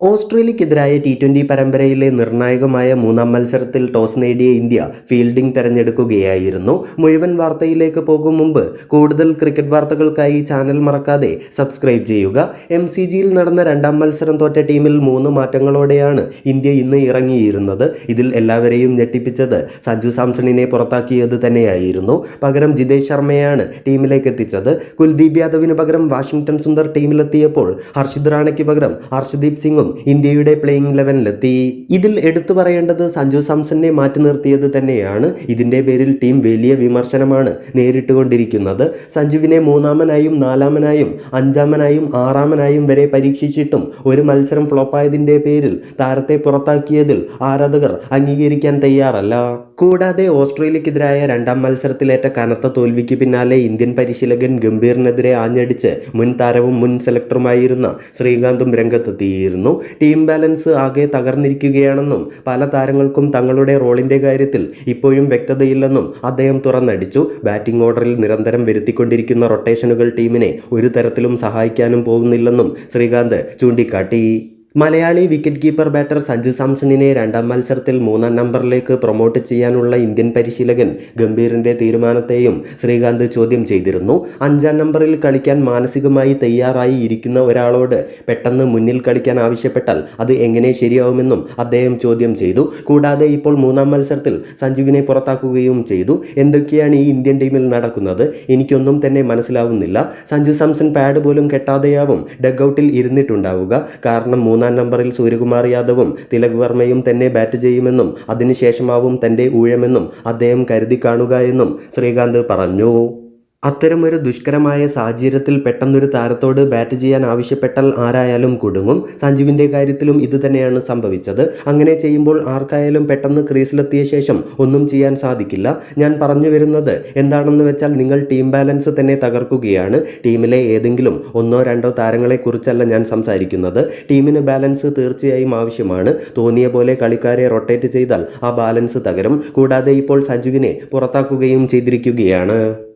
ഓസ്ട്രേലിയക്കെതിരായ T twenty പരമ്പരയിലെ നിർണായകമായ മൂന്നാം മത്സരത്തിൽ ടോസ് നേടിയ ഇന്ത്യ ഫീൽഡിംഗ് തെരഞ്ഞെടുക്കുകയായിരുന്നു. മുഴുവൻ വാർത്തയിലേക്ക് പോകും മുമ്പ് കൂടുതൽ ക്രിക്കറ്റ് വാർത്തകൾക്കായി ചാനൽ മറക്കാതെ സബ്സ്ക്രൈബ് ചെയ്യുക. എം സി ജിയിൽ നടന്ന രണ്ടാം മത്സരം തോറ്റ ടീമിൽ മൂന്ന് മാറ്റങ്ങളോടെയാണ് ഇന്ത്യ ഇന്ന് ഇറങ്ങിയിരുന്നത്. ഇതിൽ എല്ലാവരെയും ഞെട്ടിപ്പിച്ചത് സഞ്ജു സാംസണിനെ പുറത്താക്കിയത് തന്നെയായിരുന്നു. പകരം ജിതേഷ് ശർമ്മയാണ് ടീമിലേക്ക് എത്തിച്ചത്. കുൽദീപ് യാദവിന് പകരം വാഷിംഗ്ടൺ സുന്ദർ ടീമിലെത്തിയപ്പോൾ ഹർഷിദ് റാണയ്ക്ക് പകരം ഹർഷദീപ് സിംഗും ഇന്ത്യയുടെ പ്ലേയിങ് ലെവനിലെത്തി ഇതിൽ എടുത്തു പറയേണ്ടത് സഞ്ജു സാംസണിനെ മാറ്റി നിർത്തിയത് തന്നെയാണ്. ഇതിന്റെ പേരിൽ ടീം വലിയ വിമർശനമാണ് നേരിട്ടുകൊണ്ടിരിക്കുന്നത്. സഞ്ജുവിനെ മൂന്നാമനായും നാലാമനായും അഞ്ചാമനായും ആറാമനായും വരെ പരീക്ഷിച്ചിട്ടും ഒരു മത്സരം ഫ്ലോപ്പായതിന്റെ പേരിൽ താരത്തെ പുറത്താക്കിയതിൽ ആരാധകർ അംഗീകരിക്കാൻ തയ്യാറല്ല. കൂടാതെ ഓസ്ട്രേലിയക്കെതിരായ രണ്ടാം മത്സരത്തിലേറ്റ കനത്ത തോൽവിക്ക് പിന്നാലെ ഇന്ത്യൻ പരിശീലകൻ ഗംഭീറിനെതിരെ ആഞ്ഞടിച്ച് മുൻ താരവും മുൻ സെലക്ടറുമായിരുന്ന ശ്രീകാന്തും രംഗത്തെത്തിയിരുന്നു. ടീം ബാലൻസ് ആകെ തകർന്നിരിക്കുകയാണെന്നും പല താരങ്ങൾക്കും തങ്ങളുടെ റോളിന്റെ കാര്യത്തിൽ ഇപ്പോഴും വ്യക്തതയില്ലെന്നും അദ്ദേഹം തുറന്നടിച്ചു. ബാറ്റിംഗ് ഓർഡറിൽ നിരന്തരം വരുത്തിക്കൊണ്ടിരിക്കുന്ന റൊട്ടേഷനുകൾ ടീമിനെ ഒരു തരത്തിലും സഹായിക്കാനും പോകുന്നില്ലെന്നും ശ്രീകാന്ത് ചൂണ്ടിക്കാട്ടി. Malayali wicket keeper batter Sanju സാംസണിനെ രണ്ടാം മത്സരത്തിൽ മൂന്നാം നമ്പറിലേക്ക് പ്രൊമോട്ട് ചെയ്യാനുള്ള ഇന്ത്യൻ പരിശീലകൻ ഗംഭീറിന്റെ തീരുമാനത്തെയും ശ്രീകാന്ത് ചോദ്യം ചെയ്തിരുന്നു. അഞ്ചാം നമ്പറിൽ കളിക്കാൻ മാനസികമായി തയ്യാറായി ഇരിക്കുന്ന ഒരാളോട് പെട്ടെന്ന് മുന്നിൽ കളിക്കാൻ ആവശ്യപ്പെട്ടാൽ അത് എങ്ങനെ ശരിയാവുമെന്നും അദ്ദേഹം ചോദ്യം ചെയ്തു. കൂടാതെ ഇപ്പോൾ മൂന്നാം മത്സരത്തിൽ സഞ്ജുവിനെ പുറത്താക്കുകയും ചെയ്തു. എന്തൊക്കെയാണ് ഈ ഇന്ത്യൻ ടീമിൽ നടക്കുന്നത്? എനിക്കൊന്നും തന്നെ മനസ്സിലാവുന്നില്ല. സഞ്ജു സാംസൺ പാഡ് പോലും കെട്ടാതെയാവും ഡഗ്ഔട്ടിൽ ഇരുന്നിട്ടുണ്ടാവുക. കാരണം മൂന്നാം നമ്പറിൽ സൂര്യകുമാർ യാദവും തിലക് വർമ്മയും തന്നെ ബാറ്റ് ചെയ്യുമെന്നും അതിനുശേഷമാവും തന്റെ ഊഴമെന്നും അദ്ദേഹം കരുതി കാണുക എന്നും ശ്രീകാന്ത് പറഞ്ഞു. അത്തരമൊരു ദുഷ്കരമായ സാഹചര്യത്തിൽ പെട്ടെന്നൊരു താരത്തോട് ബാറ്റ് ചെയ്യാൻ ആവശ്യപ്പെട്ടാൽ ആരായാലും കുടുങ്ങും. സഞ്ജുവിന്റെ കാര്യത്തിലും ഇതുതന്നെയാണ് സംഭവിച്ചത്. അങ്ങനെ ചെയ്യുമ്പോൾ ആർക്കായാലും പെട്ടെന്ന് ക്രീസിലെത്തിയ ശേഷം ഒന്നും ചെയ്യാൻ സാധിക്കില്ല. ഞാൻ പറഞ്ഞു വരുന്നത് എന്താണെന്ന് വെച്ചാൽ നിങ്ങൾ ടീം ബാലൻസ് തന്നെ തകർക്കുകയാണ്. ടീമിലെ ഏതെങ്കിലും ഒന്നോ രണ്ടോ താരങ്ങളെക്കുറിച്ചല്ല ഞാൻ സംസാരിക്കുന്നത്. ടീമിന് ബാലൻസ് തീർച്ചയായും ആവശ്യമാണ്. തോന്നിയ പോലെ കളിക്കാരെ റൊട്ടേറ്റ് ചെയ്താൽ ആ ബാലൻസ് തകരും. കൂടാതെ ഇപ്പോൾ സഞ്ജുവിനെ പുറത്താക്കുകയും ചെയ്തിരിക്കുകയാണ്.